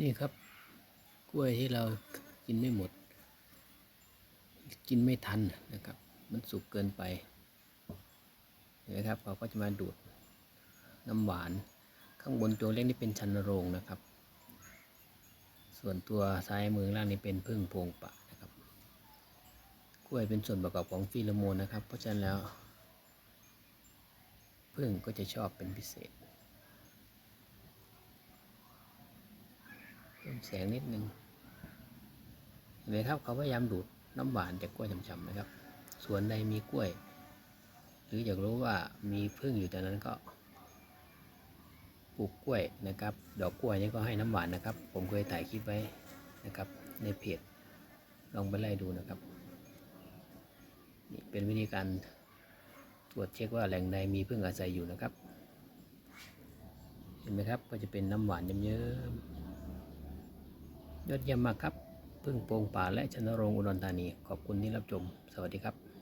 นี่ครับ กล้วยที่เรากินไม่หมด กินไม่ทันนะครับ มันสุกเกินไปเห็นะครับเขาก็จะมาดูดน้ำหวาน ข้างบนตัวเล็กนี่เป็นชันโรงนะครับ ส่วนตัวซ้ายมือล่างนี่เป็นพึ่งโพรงปะนะครับ กล้วยเป็นส่วนประกอบของฟีโรโมนนะครับ เพราะฉะนั้นแล้วพึ่งก็จะชอบเป็นพิเศษ เพิ่ม แสงนิดนึงเห็นไหมครับเขาพยายามดูดน้ำหวานจากกล้วยฉ่ำๆนะครับ ส่วนใดมีกล้วย หรืออยากรู้ว่ามีพึ่งอยู่แต่นั้นก็ปลูกกล้วยนะครับ ดอกกล้วยนี่ก็ให้น้ำหวานนะครับ ผมเคยถ่ายคลิปไว้นะครับ ในเพจลองไปไล่ดูนะครับนี่เป็นวิธีการตรวจเช็คว่าแหล่งใดมีพึ่งอาศัยอยู่นะครับ เห็นไหมครับก็จะเป็นน้ำหวานเยิ้มๆ ยอดเยี่ยมมากครับ พึ่งโป่งป่าและชนโรงอุดรธานี ขอบคุณที่รับชม สวัสดีครับ